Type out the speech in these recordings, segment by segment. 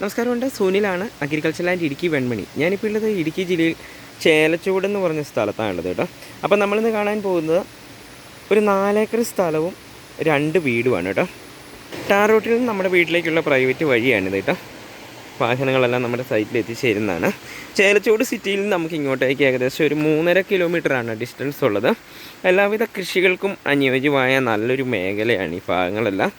നമസ്കാരമുണ്ട്. സുനിലാണ് agriculture land Idukki Venmani. ഞാനിപ്പോൾ ഉള്ളത് ഇടുക്കി ജില്ലയിൽ ചേലച്ചൂട് എന്ന് പറഞ്ഞ സ്ഥലത്താണുള്ളത് കേട്ടോ. അപ്പോൾ നമ്മളിന്ന് കാണാൻ പോകുന്നത് ഒരു നാലേക്കർ സ്ഥലവും രണ്ട് വീടുമാണ് കേട്ടോ. ടാർ റോട്ടിൽ നിന്ന് നമ്മുടെ വീട്ടിലേക്കുള്ള പ്രൈവറ്റ് വഴിയാണിത് കേട്ടോ. വാഹനങ്ങളെല്ലാം നമ്മുടെ സൈറ്റിൽ എത്തിച്ചേരുന്നതാണ്. ചേലച്ചൂട് സിറ്റിയിൽ നിന്ന് നമുക്ക് ഇങ്ങോട്ടേക്ക് ഏകദേശം ഒരു മൂന്നര കിലോമീറ്ററാണ് ഡിസ്റ്റൻസ് ഉള്ളത്. എല്ലാവിധ കൃഷികൾക്കും അനുയോജ്യമായ നല്ലൊരു മേഖലയാണ് ഈ ഭാഗങ്ങളെല്ലാം.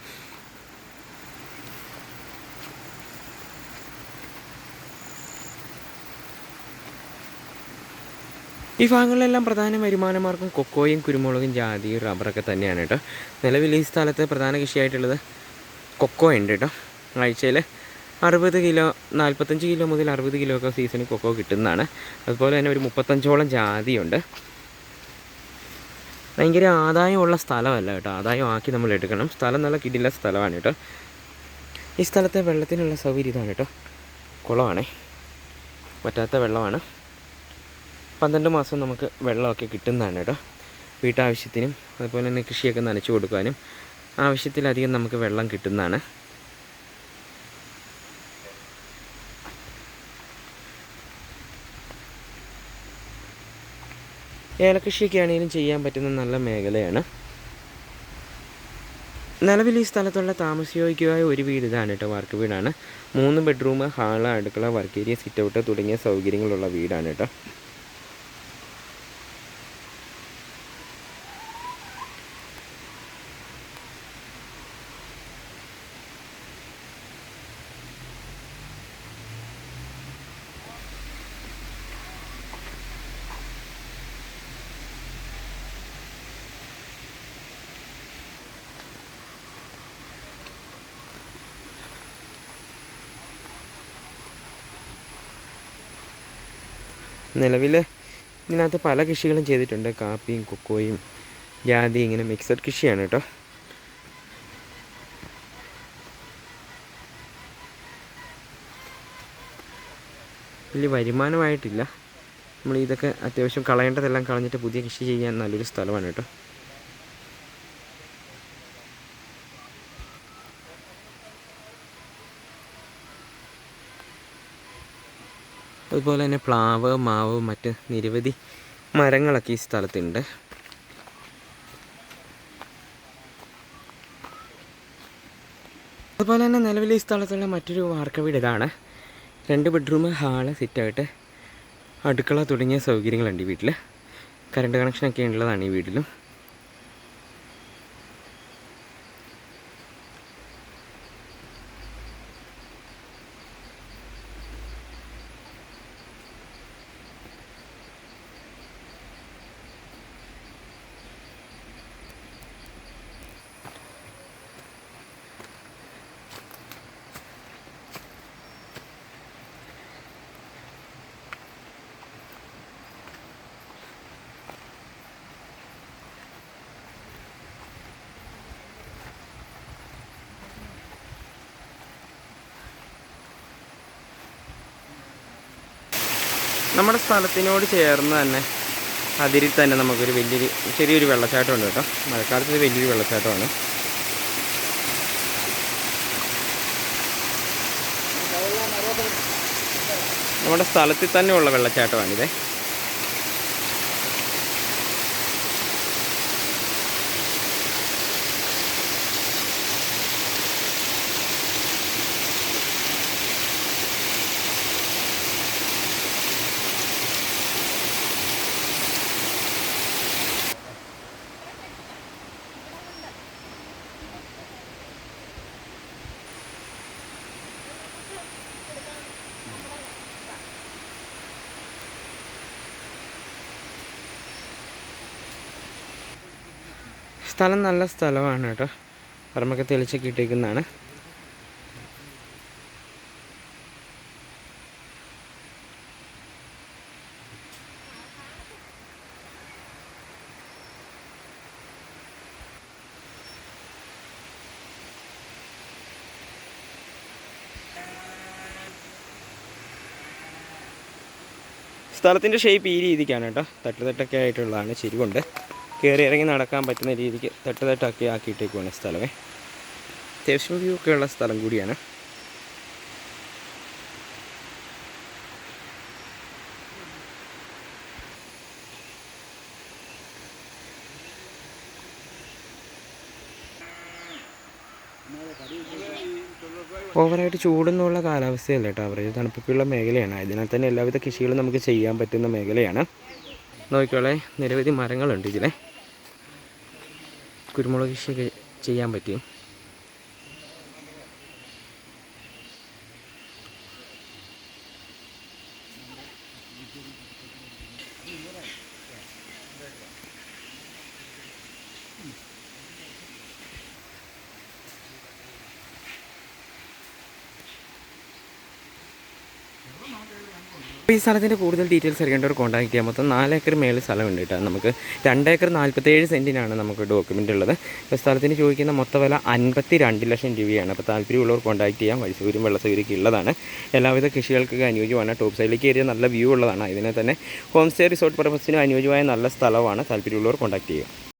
ഈ ഭാഗങ്ങളിലെല്ലാം പ്രധാന വരുമാനമാർഗം കൊക്കോയും കുരുമുളകും ജാതി റബ്ബറൊക്കെ തന്നെയാണ് കേട്ടോ. നിലവിൽ ഈ സ്ഥലത്ത് പ്രധാന കൃഷിയായിട്ടുള്ളത് കൊക്കോ ഉണ്ട് കേട്ടോ. ആഴ്ചയിൽ അറുപത് കിലോ നാൽപ്പത്തഞ്ച് കിലോ മുതൽ അറുപത് കിലോ ഒക്കെ സീസണിൽ കൊക്കോ കിട്ടുന്നതാണ്. അതുപോലെ തന്നെ ഒരു മുപ്പത്തഞ്ചോളം ജാതിയുണ്ട്. ഭയങ്കര ആദായമുള്ള സ്ഥലമല്ല കേട്ടോ. ആദായം ആക്കി നമ്മൾ എടുക്കണം. സ്ഥലം നല്ല കിടില്ല സ്ഥലമാണ് കേട്ടോ. ഈ സ്ഥലത്തെ വെള്ളത്തിനുള്ള സൗകര്യം ഇതാണ് കേട്ടോ. കുളമാണേ. പറ്റാത്ത വെള്ളമാണ്. പന്ത്രണ്ട് മാസം നമുക്ക് വെള്ളമൊക്കെ കിട്ടുന്നതാണ് കേട്ടോ വീട്ടാവശ്യത്തിനും അതുപോലെ തന്നെ കൃഷിയൊക്കെ നനച്ചു കൊടുക്കാനും ആവശ്യത്തിലധികം നമുക്ക് വെള്ളം കിട്ടുന്നതാണ്. ഏലകൃഷിയൊക്കെ ആണെങ്കിലും ചെയ്യാൻ പറ്റുന്ന നല്ല മേഖലയാണ്. നിലവിൽ ഈ സ്ഥലത്തുള്ള താമസയോഗ്യമായ ഒരു വീട് ഇതാണ് കേട്ടോ വർക്ക് വീടാണ്. മൂന്ന് ബെഡ്റൂം ഹാൾ അടുക്കള വർക്ക് ഏരിയ സിറ്റ് ഔട്ട് തുടങ്ങിയ സൗകര്യങ്ങളുള്ള വീടാണ് കേട്ടോ നിലവിൽ ഇതിനകത്ത് പല കൃഷികളും ചെയ്തിട്ടുണ്ട്. കാപ്പിയും കൊക്കോയും ജാതി ഇങ്ങനെ മിക്സഡ് കൃഷിയാണ് കേട്ടോ. വലിയ വരുമാനമായിട്ടില്ല. നമ്മൾ ഇതൊക്കെ അത്യാവശ്യം കളയേണ്ടതെല്ലാം കളഞ്ഞിട്ട് പുതിയ കൃഷി ചെയ്യാൻ നല്ലൊരു സ്ഥലമാണ് കേട്ടോ. അതുപോലെ തന്നെ പ്ലാവ് മാവ് മറ്റ് നിരവധി മരങ്ങളൊക്കെ ഈ സ്ഥലത്തുണ്ട്. അതുപോലെ തന്നെ നിലവിൽ ഈ സ്ഥലത്തുള്ള മറ്റൊരു വാർക്ക വീട് ഇതാണ്. രണ്ട് ബെഡ്റൂം ഹാൾ സിറ്റായിട്ട് അടുക്കള തുടങ്ങിയ സൗകര്യങ്ങളുണ്ട് ഈ വീട്ടിൽ കറണ്ട് കണക്ഷനൊക്കെ ഉള്ളതാണ് ഈ വീട്ടിലും. നമ്മുടെ സ്ഥലത്തിനോട് ചേർന്ന് തന്നെ അതിരിൽ തന്നെ നമുക്കൊരു വലിയൊരു ചെറിയൊരു വെള്ളച്ചാട്ടം ഉണ്ട് കേട്ടോ. മഴക്കാലത്ത് വലിയൊരു വെള്ളച്ചാട്ടമാണ്. നമ്മുടെ സ്ഥലത്തിൽ തന്നെയുള്ള വെള്ളച്ചാട്ടമാണിത്. സ്ഥലം നല്ല സ്ഥലമാണ് കേട്ടോ. പറമ്പൊക്കെ തെളിച്ചൊക്കെ ഇട്ടേക്കുന്നതാണ് സ്ഥലത്തിന്റെ ഷേപ്പ് ഈ രീതിക്കാണ് കേട്ടോ. തട്ടുതട്ടൊക്കെ ആയിട്ടുള്ളതാണ് ചെരുവുണ്ട്. കയറി ഇറങ്ങി നടക്കാൻ പറ്റുന്ന രീതിക്ക് തട്ട് തട്ടാക്കി ആക്കിയിട്ടേക്കുവാണ് സ്ഥലമേ. അത്യാവശ്യം വ്യൂ ഒക്കെ ഉള്ള സ്ഥലം കൂടിയാണ്. ഓവറായിട്ട് ചൂടൊന്നുള്ള കാലാവസ്ഥയല്ല കേട്ടോ അവരേജ് തണുപ്പൊക്കെയുള്ള മേഖലയാണ്. അതിനാൽ തന്നെ എല്ലാവിധ കൃഷികളും നമുക്ക് ചെയ്യാൻ പറ്റുന്ന മേഖലയാണ്. നോക്കിക്കോളെ നിരവധി മരങ്ങളുണ്ട് ഇതിലെ. കുരുമുളക് കൃഷിയൊക്കെ ചെയ്യാൻ പറ്റും. അപ്പോൾ ഈ സ്ഥലത്തിന്റെ കൂടുതൽ ഡീറ്റെയിൽസ് അറിയേണ്ടവർ കോൺടാക്ട് ചെയ്യാം മൊത്തം നാല് ഏക്കർ മേളിൽ സ്ഥലമുണ്ട് കേട്ടോ. നമുക്ക് രണ്ട് ഏക്കർ നാൽപ്പത്തേഴ് സെന്റിനാണ് നമുക്ക് ഡോക്യുമെന്റ് ഉള്ളത്. ഇപ്പോൾ സ്ഥലത്തിന് ചോദിക്കുന്ന മൊത്ത വില അൻപത്തി രണ്ട് ലക്ഷം രൂപയാണ്. അപ്പോൾ താല്പര്യമുള്ളവർ കോൺടാക്ട് ചെയ്യാം. വഴി സൗകര്യം വെള്ള സൗകര്യമൊക്കെ ഉള്ളതാണ്. എല്ലാവിധ കൃഷികൾക്കൊക്കെ അനുയോജ്യമാണ്. ടോപ്പ് സൈഡിലേക്ക് ഏരിയ നല്ല വ്യൂ ഉള്ളതാണ്. ഇതിനെ തന്നെ ഹോം സ്റ്റേ റിസോർട്ട് പർപ്പസിന് അനുയോജ്യമായ നല്ല സ്ഥലമാണ്. താല്പര്യമുള്ളവർ കോൺടാക്ട് ചെയ്യുക.